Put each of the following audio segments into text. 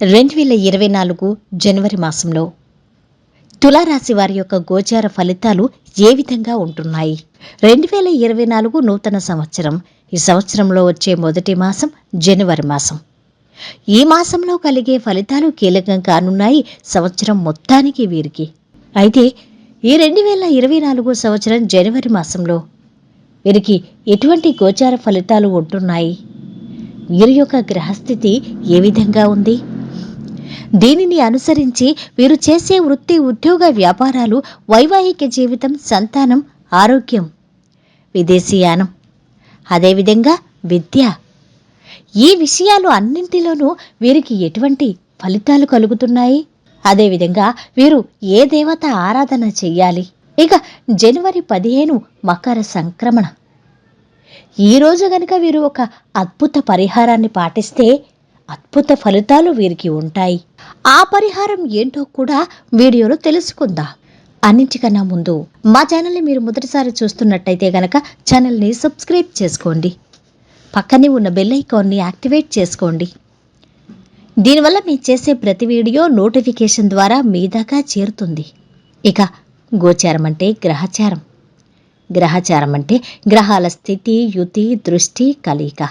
రెండు వేల ఇరవై నాలుగు జనవరి మాసంలో. తులారాశి వారి యొక్క గోచార ఫలితాలు ఏ విధంగా ఉంటున్నాయి? రెండు వేల ఇరవై నాలుగు నూతన సంవత్సరం. ఈ సంవత్సరంలో వచ్చే మొదటి మాసం జనవరి మాసం. ఈ మాసంలో కలిగే ఫలితాలు కీలకం కానున్నాయి సంవత్సరం మొత్తానికి వీరికి. అయితే ఈ రెండు వేల ఇరవై నాలుగు సంవత్సరం జనవరి మాసంలో వీరికి ఎటువంటి గోచార ఫలితాలు ఉంటున్నాయి? వీరి యొక్క గ్రహస్థితి ఏ విధంగా ఉంది? దీనిని అనుసరించి వీరు చేసే వృత్తి ఉద్యోగ వ్యాపారాలు వైవాహిక జీవితం సంతానం ఆరోగ్యం విదేశీయానం. అదేవిధంగా విద్య. ఈ విషయాలు అన్నింటిలోనూ వీరికి ఎటువంటి ఫలితాలు కలుగుతున్నాయి? అదేవిధంగా వీరు ఏ దేవత ఆరాధన చెయ్యాలి? ఇక జనవరి పదిహేను మకర సంక్రమణ. ఈ రోజు గనుక వీరు ఒక అద్భుత పరిహారాన్ని పాటిస్తే అద్భుత ఫలితాలు వీరికి ఉంటాయి. ఆ పరిహారం ఏంటో కూడా వీడియోలో తెలుసుకుందాం. అన్నింటికన్నా ముందు మా ఛానల్ని మీరు మొదటిసారి చూస్తున్నట్టయితే గనక ఛానల్ని సబ్స్క్రైబ్ చేసుకోండి. పక్కనే ఉన్న బెల్ ఐకాన్ని యాక్టివేట్ చేసుకోండి. దీనివల్ల మేము చేసే ప్రతి వీడియో నోటిఫికేషన్ ద్వారా మీ దాకా చేరుతుంది. ఇక గోచారం అంటే గ్రహచారం. గ్రహచారం అంటే గ్రహాల స్థితి యుతి దృష్టి కలయిక.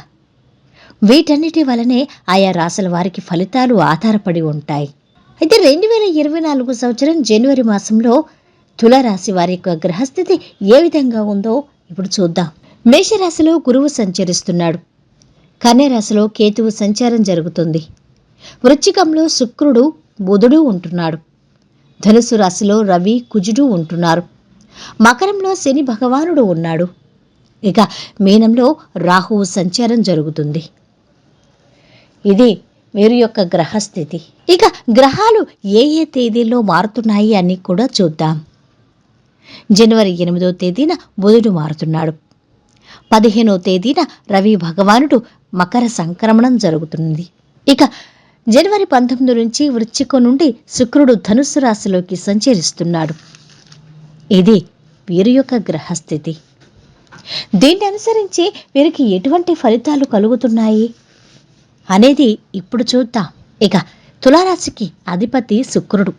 వీటన్నిటి వలనే ఆయా రాశుల వారికి ఫలితాలు ఆధారపడి ఉంటాయి. అయితే రెండు వేల ఇరవై నాలుగు సంవత్సరం జనవరి మాసంలో తులారాశి వారి యొక్క గ్రహస్థితి ఏ విధంగా ఉందో ఇప్పుడు చూద్దాం. మేషరాశిలో గురువు సంచరిస్తున్నాడు. కన్యరాశిలో కేతువు సంచారం జరుగుతుంది. వృచ్చికంలో శుక్రుడు బుధుడు ఉంటున్నాడు. ధనుసు రాశిలో రవి కుజుడు ఉంటున్నారు. మకరంలో శని భగవానుడు ఉన్నాడు. ఇక మీనంలో రాహువు సంచారం జరుగుతుంది. ఇది మీరు యొక్క గ్రహస్థితి. ఇక గ్రహాలు ఏ ఏ తేదీల్లో మారుతున్నాయి అని కూడా చూద్దాం. జనవరి ఎనిమిదో తేదీన బుధుడు మారుతున్నాడు. పదిహేనో తేదీన రవి భగవానుడు మకర సంక్రమణం జరుగుతుంది. ఇక జనవరి పంతొమ్మిది నుంచి వృశ్చికం నుండి శుక్రుడు ధనుస్సు రాశిలోకి సంచరిస్తున్నాడు. ఇది వీరి యొక్క గ్రహస్థితి. దీన్ని అనుసరించి వీరికి ఎటువంటి ఫలితాలు కలుగుతున్నాయి? అనేది ఇప్పుడు చూద్దాం. ఇక తులారాశికి అధిపతి శుక్రుడు.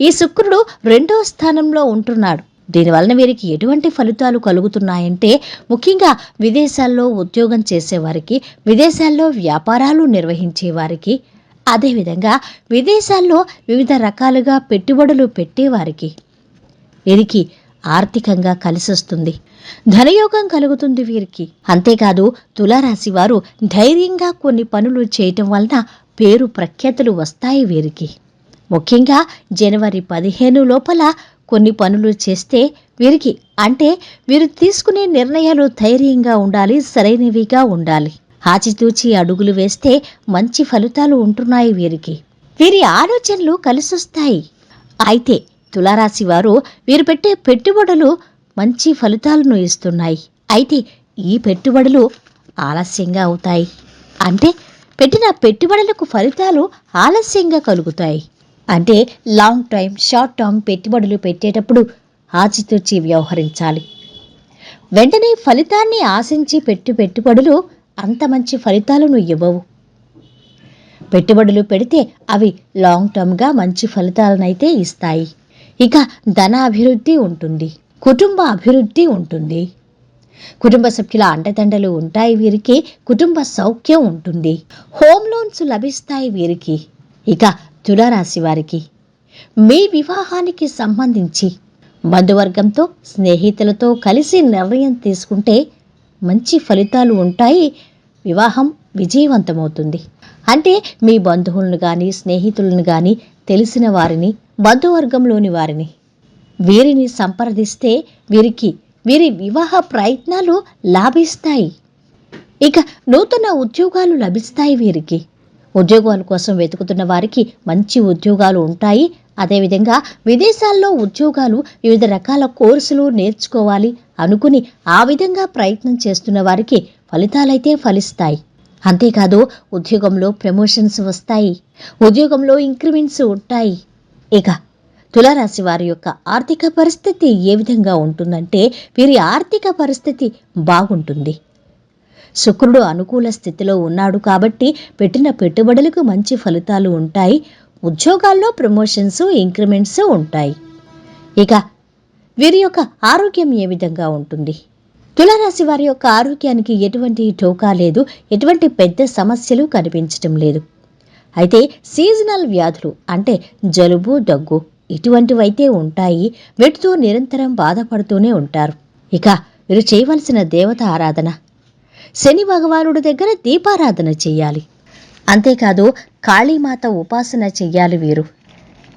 ఈ శుక్రుడు రెండవ స్థానంలో ఉంటున్నాడు. దీనివలన వీరికి ఎటువంటి ఫలితాలు కలుగుతున్నాయంటే ముఖ్యంగా విదేశాల్లో ఉద్యోగం చేసేవారికి విదేశాల్లో వ్యాపారాలు నిర్వహించేవారికి అదేవిధంగా విదేశాల్లో వివిధ రకాలుగా పెట్టుబడులు పెట్టేవారికి. వీరికి ఆర్థికంగా కలిసొస్తుంది. ధనయోగం కలుగుతుంది వీరికి. అంతేకాదు తులారాశి వారు ధైర్యంగా కొన్ని పనులు చేయటం వలన పేరు ప్రఖ్యాతులు వస్తాయి వీరికి. ముఖ్యంగా జనవరి పదిహేను లోపల కొన్ని పనులు చేస్తే వీరికి అంటే వీరు తీసుకునే నిర్ణయాలు ధైర్యంగా ఉండాలి సరైనవిగా ఉండాలి. ఆచితూచి అడుగులు వేస్తే మంచి ఫలితాలు ఉంటున్నాయి వీరికి. వీరి ఆలోచనలు కలిసొస్తాయి. అయితే తులారాశి వారు వీరు పెట్టే పెట్టుబడులు మంచి ఫలితాలను ఇస్తున్నాయి. అయితే ఈ పెట్టుబడులు ఆలస్యంగా అవుతాయి. అంటే పెట్టిన పెట్టుబడులకు ఫలితాలు ఆలస్యంగా కలుగుతాయి. అంటే లాంగ్ టైం షార్ట్ టర్మ్ పెట్టుబడులు పెట్టేటప్పుడు ఆచితూచి వ్యవహరించాలి. వెంటనే ఫలితాన్ని ఆశించి పెట్టు పెట్టుబడులు అంత మంచి ఫలితాలను ఇవ్వవు. పెట్టుబడులు పెడితే అవి లాంగ్ టర్మ్గా మంచి ఫలితాలనైతే ఇస్తాయి. ఇక ధన అభివృద్ధి ఉంటుంది కుటుంబ అభివృద్ధి ఉంటుంది. కుటుంబ సభ్యుల అండదండలు ఉంటాయి వీరికి కుటుంబ సౌఖ్యం ఉంటుంది. హోమ్ లోన్స్ లభిస్తాయి వీరికి ఇక తులారాశి వారికి. మీ వివాహానికి సంబంధించి బంధువర్గంతో స్నేహితులతో కలిసి నిర్ణయం తీసుకుంటే మంచి ఫలితాలు ఉంటాయి వివాహం విజయవంతమవుతుంది. అంటే మీ బంధువులను కానీ స్నేహితులను కానీ తెలిసిన వారిని బంధువర్గంలోని వారిని. వీరిని సంప్రదిస్తే వీరికి వీరి వివాహ ప్రయత్నాలు లాభిస్తాయి. ఇక నూతన ఉద్యోగాలు లభిస్తాయి వీరికి. ఉద్యోగాల కోసం వెతుకుతున్న వారికి మంచి ఉద్యోగాలు ఉంటాయి. అదేవిధంగా విదేశాల్లో ఉద్యోగాలు వివిధ రకాల కోర్సులు నేర్చుకోవాలి అనుకుని ఆ విధంగా ప్రయత్నం చేస్తున్న వారికి ఫలితాలైతే ఫలిస్తాయి. అంతేకాదు ఉద్యోగంలో ప్రమోషన్స్ వస్తాయి. ఉద్యోగంలో ఇంక్రిమెంట్స్ ఉంటాయి. ఇక తులారాశి వారి యొక్క ఆర్థిక పరిస్థితి ఏ విధంగా ఉంటుందంటే వీరి ఆర్థిక పరిస్థితి బాగుంటుంది. శుక్రుడు అనుకూల స్థితిలో ఉన్నాడు కాబట్టి పెట్టిన పెట్టుబడులకు మంచి ఫలితాలు ఉంటాయి. ఉద్యోగాల్లో ప్రమోషన్స్ ఇంక్రిమెంట్స్ ఉంటాయి. ఇక వీరి యొక్క ఆరోగ్యం ఏ విధంగా ఉంటుంది? తులారాశి వారి యొక్క ఆరోగ్యానికి ఎటువంటి టోకా లేదు ఎటువంటి పెద్ద సమస్యలు కనిపించటం లేదు. అయితే సీజనల్ వ్యాధులు అంటే జలుబు దగ్గు ఇటువంటివైతే ఉంటాయి. వీటితో నిరంతరం బాధపడుతూనే ఉంటారు. ఇక వీరు చేయవలసిన దేవత ఆరాధన. శని భగవానుడి దగ్గర దీపారాధన చెయ్యాలి అంతేకాదు కాళీమాత ఉపాసన చెయ్యాలి వీరు.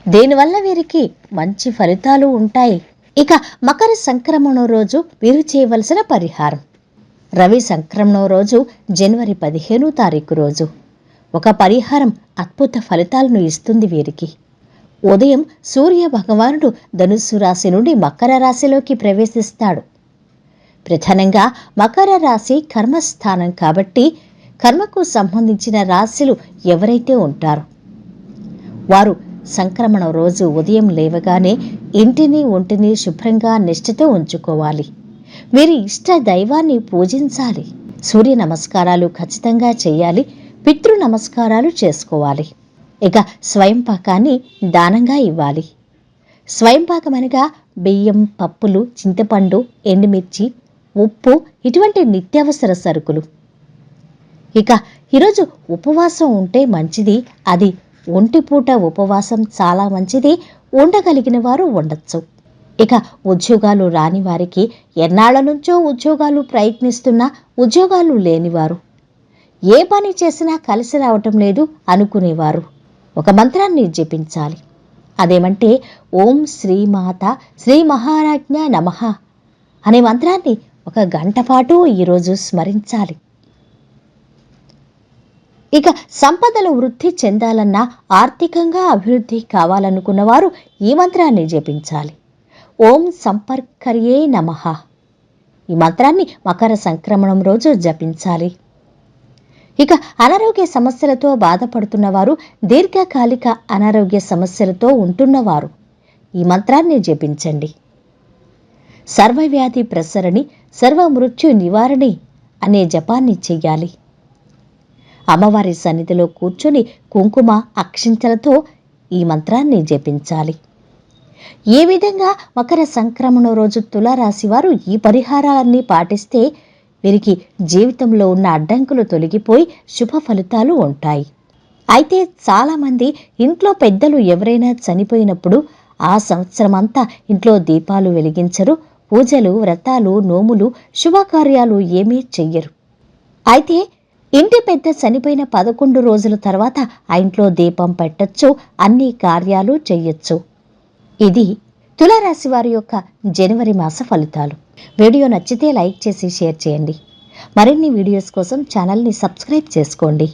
దీనివల్ల వీరికి మంచి ఫలితాలు ఉంటాయి. ఇక మకర సంక్రమణం రోజు వీరు చేయవలసిన పరిహారం. రవి సంక్రమణం రోజు జనవరి పదిహేను తారీఖు రోజు. ఒక పరిహారం అద్భుత ఫలితాలను ఇస్తుంది వీరికి. ఉదయం సూర్య భగవానుడు ధనుస్సు రాశి నుండి మకర రాశిలోకి ప్రవేశిస్తాడు. ప్రధానంగా మకర రాశి కర్మస్థానం కాబట్టి కర్మకు సంబంధించిన రాశులు ఎవరైతే ఉంటారో వారు సంక్రమణం రోజు ఉదయం లేవగానే ఇంటిని ఒంటిని శుభ్రంగా నిష్ఠతో ఉంచుకోవాలి. మీరు ఇష్ట దైవాన్ని పూజించాలి. సూర్య నమస్కారాలు ఖచ్చితంగా చేయాలి. పితృ నమస్కారాలు చేసుకోవాలి. ఇక స్వయంపాకాన్ని దానంగా ఇవ్వాలి. స్వయంపాకం అనగా బియ్యం పప్పులు చింతపండు ఎండుమిర్చి ఉప్పు ఇటువంటి నిత్యావసర సరుకులు. ఇక ఈరోజు ఉపవాసం ఉంటే మంచిది. అది ఒంటిపూట ఉపవాసం చాలా మంచిది. ఉండగలిగిన వారు ఉండొచ్చు. ఇక ఉద్యోగాలు రాని వారికి ఎన్నాళ్ళ నుంచో ఉద్యోగాలు ప్రయత్నిస్తున్నా ఉద్యోగాలు లేనివారు. ఏ పని చేసినా కలిసి రావటం లేదు అనుకునేవారు. ఒక మంత్రాన్ని జపించాలి. అదేమంటే ఓం శ్రీమాత శ్రీ మహారాజ్ఞ నమః అనే మంత్రాన్ని ఒక గంట పాటు ఈరోజు స్మరించాలి. ఇక సంపదలు వృద్ధి చెందాలన్నా ఆర్థికంగా అభివృద్ధి కావాలనుకున్న వారు ఈ మంత్రాన్ని జపించాలి. ఓం సంపర్కర్యే నమః. ఈ మంత్రాన్ని మకర సంక్రమణం రోజు జపించాలి. ఇక అనారోగ్య సమస్యలతో బాధపడుతున్నవారు దీర్ఘకాలిక అనారోగ్య సమస్యలతో ఉంటున్నవారు ఈ మంత్రాన్ని జపించండి. సర్వవ్యాధి ప్రసరణి సర్వ మృత్యు నివారణి అనే జపాన్ని చెయ్యాలి. అమ్మవారి సన్నిధిలో కూర్చొని కుంకుమ అక్షింతలతో ఈ మంత్రాన్ని జపించాలి. ఏ విధంగా మకర సంక్రమణ రోజు తులారాశివారు ఈ పరిహారాలన్నీ పాటిస్తే వీరికి జీవితంలో ఉన్న అడ్డంకులు తొలగిపోయి శుభ ఫలితాలు ఉంటాయి. అయితే చాలామంది ఇంట్లో పెద్దలు ఎవరైనా చనిపోయినప్పుడు ఆ సంవత్సరం అంతా ఇంట్లో దీపాలు వెలిగించరు పూజలు వ్రతాలు నోములు శుభకార్యాలు ఏమీ చెయ్యరు. అయితే ఇంటి పెద్ద చనిపోయిన పదకొండు రోజుల తర్వాత ఆ ఇంట్లో దీపం పెట్టచ్చు అన్ని కార్యాలు చెయ్యొచ్చు. ఇది తులారాశి వారి యొక్క జనవరి మాస ఫలితాలు. వీడియో నచ్చితే లైక్ చేసి షేర్ చేయండి. మరిన్ని వీడియోస్ కోసం ఛానల్ని సబ్స్క్రైబ్ చేసుకోండి.